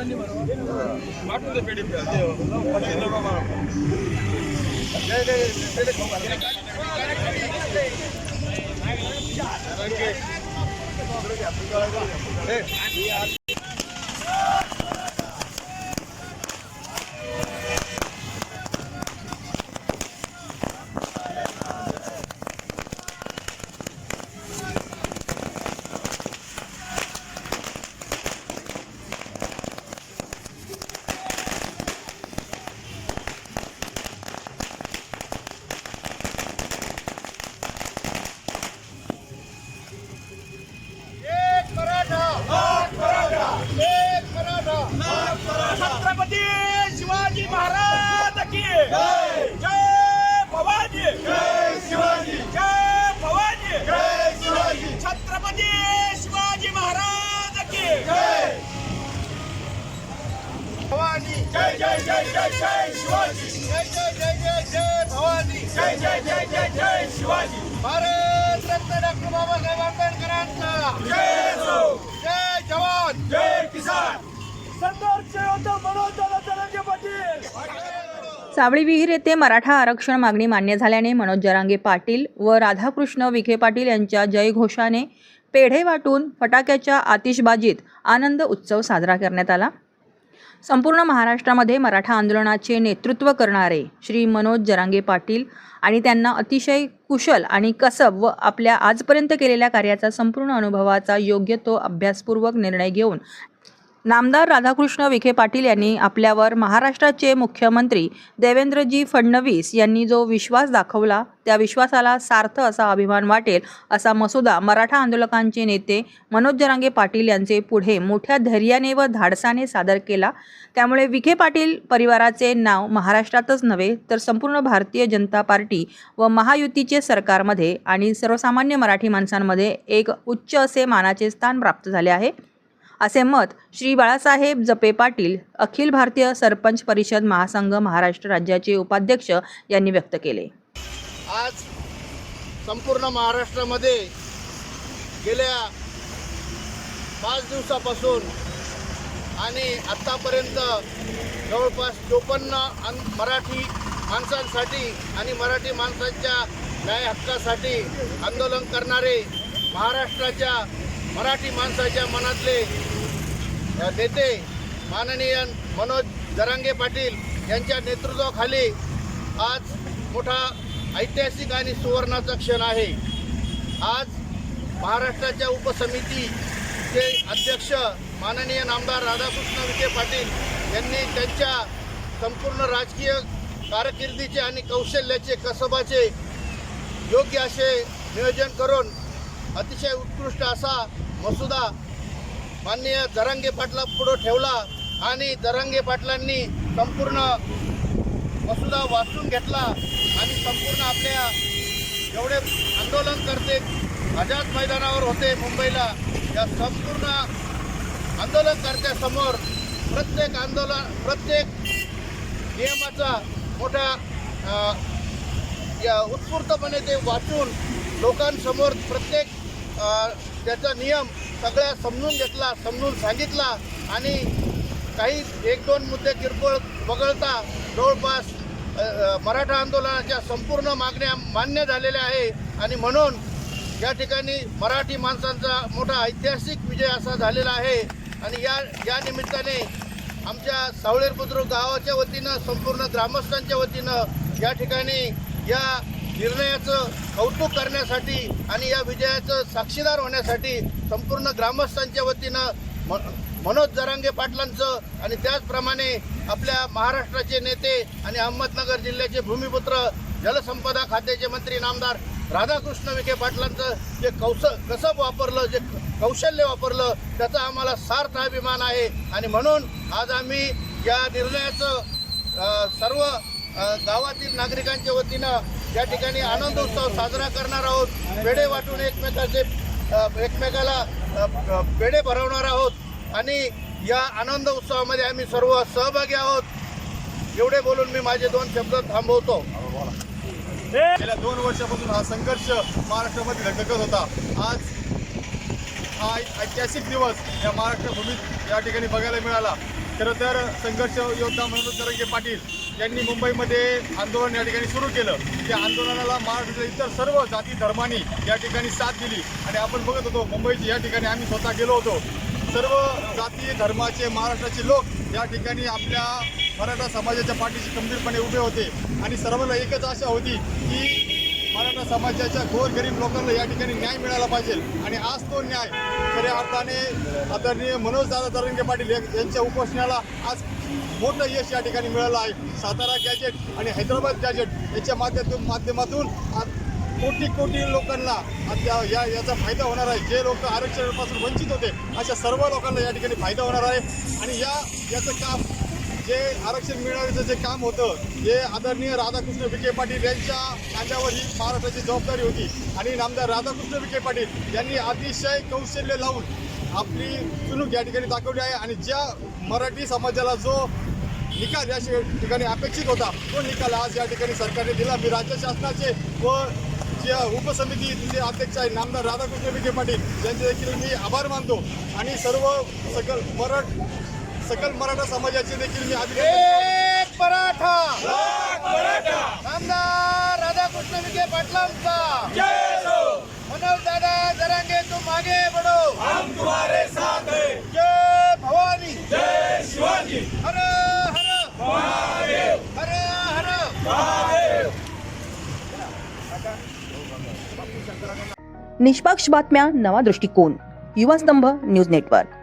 छत्रपती शिवाजी महाराज की जय भवानी जय शिवाजी जय भवानी जय शिवाजी छत्रपती शिवाजी महाराज की जय भवानी जय जय जय शिवाजी जय जय जय जय जय भवानी जय जय जय जय जय शिवाजी भारत रत्न डॉक्टर बाबासाहेब आंबेडकरांचा जय जय जवान जय किसान संघर्ष मनोज पाटील सावळी विहीर येथे मराठा आरक्षण मागणी मान्य झाल्याने मनोज जरांगे पाटील व राधाकृष्ण विखे पाटील यांच्या जयघोषाने पेढे वाटून फटाक्याच्या आतिषबाजीत आनंद उत्सव साजरा करण्यात आला. संपूर्ण महाराष्ट्रामध्ये मराठा आंदोलनाचे नेतृत्व करणारे श्री मनोज जरांगे पाटील आणि त्यांना अतिशय कुशल आणि कसब व आपल्या आजपर्यंत केलेल्या कार्याचा संपूर्ण अनुभवाचा योग्य तो अभ्यासपूर्वक निर्णय घेऊन नामदार राधाकृष्ण विखे पाटील यांनी आपल्यावर महाराष्ट्राचे मुख्यमंत्री देवेंद्रजी फडणवीस यांनी जो विश्वास दाखवला त्या विश्वासाला सार्थ असा अभिमान वाटेल असा मसुदा मराठा आंदोलकांचे नेते मनोज जरांगे पाटील यांचे पुढे मोठ्या धैर्याने व धाडसाने सादर केला. त्यामुळे विखे पाटील परिवाराचे नाव महाराष्ट्रातच नव्हे तर संपूर्ण भारतीय जनता पार्टी व महायुतीचे सरकारमध्ये आणि सर्वसामान्य मराठी माणसांमध्ये एक उच्च असे मानाचे स्थान प्राप्त झाले आहे. असे मत श्री बाळासाहेब जपे पाटील अखिल भारतीय सरपंच परिषद महासंघ महाराष्ट्र राज्याचे उपाध्यक्ष यांनी व्यक्त केले. आज संपूर्ण महाराष्ट्रामध्ये गेल्या पाच दिवसापासून आणि आत्तापर्यंत जवळपास चोपन्न अन मराठी माणसांसाठी आणि मराठी माणसांच्या न्याय हक्कासाठी आंदोलन करणारे महाराष्ट्राच्या मराठी माणसाच्या मनातले नेते माननीय मनोज जरांगे पाटील यांच्या नेतृत्वाखाली आज मोठा ऐतिहासिक आणि सुवर्णाचा क्षण आहे. आज महाराष्ट्राच्या उपसमितीचे अध्यक्ष माननीय नामदार राधाकृष्ण विखे पाटील यांनी त्यांच्या संपूर्ण राजकीय कारकिर्दीचे आणि कौशल्याचे कसबाचे योग्य असे नियोजन करून अतिशय उत्कृष्ट असा मसुदा माननीय जरांगे पाटला पुढं ठेवला आणि जरांगे पाटलांनी संपूर्ण मसुदा वाचून घेतला आणि संपूर्ण आपल्या जेवढे आंदोलन करते आझाद मैदानावर होते मुंबईला. या संपूर्ण आंदोलनकर्त्यासमोर प्रत्येक आंदोलन प्रत्येक नियमाचा मोठा या उत्स्फूर्तपणे ते वाचून लोकांसमोर प्रत्येक त्याचा नियम सगळ्या समजून घेतला समजून सांगितला आणि काही एक दोन मुद्दे किरकोळ वगळता जवळपास मराठा आंदोलनाच्या संपूर्ण मागण्या मान्य झालेल्या आहे आणि म्हणून या ठिकाणी मराठी माणसांचा मोठा ऐतिहासिक विजय असा झालेला आहे आणि या या निमित्ताने आमच्या सावळेर बुद्रुक गावाच्या वतीनं संपूर्ण ग्रामस्थांच्या वतीनं या ठिकाणी या निर्णयाचं कौतुक करण्यासाठी आणि या विजयाचं साक्षीदार होण्यासाठी संपूर्ण ग्रामस्थांच्या वतीनं म मनोज जरांगे पाटलांचं आणि त्याचप्रमाणे आपल्या महाराष्ट्राचे नेते आणि अहमदनगर जिल्ह्याचे भूमिपुत्र जलसंपदा खात्याचे मंत्री नामदार राधाकृष्ण विखे पाटलांचं जे कौशल कसब वापरलं जे कौशल्य वापरलं त्याचा आम्हाला सार्थ अभिमान आहे. आणि म्हणून आज आम्ही या निर्णयाचं सर्व गावातील नागरिकांच्या वतीनं या ठिकाणी आनंद उत्सव साजरा करणार आहोत. पेढे वाटून एकमेकाचे एकमेकाला पेढे भरवणार आहोत. आणि या आनंद उत्सवामध्ये आम्ही सर्व सहभागी आहोत. एवढे बोलून मी माझे दोन शब्द थांबवतो. गेल्या दोन वर्षापासून हा संघर्ष महाराष्ट्रामध्ये धगधगत होता. आज हा ऐतिहासिक दिवस या महाराष्ट्र भूमीत या ठिकाणी बघायला मिळाला. खरं तर संघर्ष योद्धा मनोज जरंगे पाटील यांनी मुंबईमध्ये आंदोलन या ठिकाणी सुरू केलं. त्या आंदोलनाला महाराष्ट्राच्या इतर सर्व जाती धर्मांनी या ठिकाणी साथ दिली. आणि आपण बघत होतो मुंबईची या ठिकाणी आम्ही स्वतः गेलो होतो. सर्व जाती धर्माचे महाराष्ट्राचे लोक या ठिकाणी आपल्या मराठा समाजाच्या पाठीशी खंबीरपणे उभे होते. आणि सर्वांना एकच आशा होती की मराठा समाजाच्या गोरगरीब लोकांना या ठिकाणी न्याय मिळाला पाहिजे. आणि आज तो न्याय खऱ्या अर्थाने आदरणीय मनोज दादा तरंगे पाटील यांच्या उपोषणाला आज मोठं यश या ठिकाणी मिळालं आहे. सातारा गॅजेट आणि हैदराबाद गॅजेट याच्या माध्यमातून माध्यमातून कोटी कोटी लोकांना या- याचा फायदा होणार आहे. जे लोक आरक्षणापासून वंचित होते अशा सर्व लोकांना या ठिकाणी फायदा होणार आहे. आणि या याचं काम जे आरक्षण मिळवण्याचं जे काम होतं हे आदरणीय राधाकृष्ण विखे पाटील यांच्या खांद्यावर ही महाराष्ट्राची जबाबदारी होती. आणि नामदार राधाकृष्ण विखे पाटील यांनी अतिशय कौशल्य लावून आपली चुणूक या ठिकाणी दाखवली आहे. आणि ज्या मराठी समाजाला जो निकाल या ठिकाणी अपेक्षित होता तो निकाल आज या ठिकाणी सरकारने दिला. मी राज्य शासनाचे व जे उपसमितीचे अध्यक्ष आहे नामदार राधाकृष्ण विखे पाटील यांचे देखील मी आभार मानतो. आणि सर्व सकल मराठ सकल मराठा समाजाचे देखील मी एक मराठा आमदार राधाकृष्ण विखे पाटलांचा. मनोज दादा जरांगे तुम आगे बढ़ो हम तुम्हारे साथ हैं. जय भवानी. जय शिवाजी. हर हर. हर हर. निष्पक्ष बातम्या नवा दृष्टिकोन. युवा स्तंभ न्यूज नेटवर्क.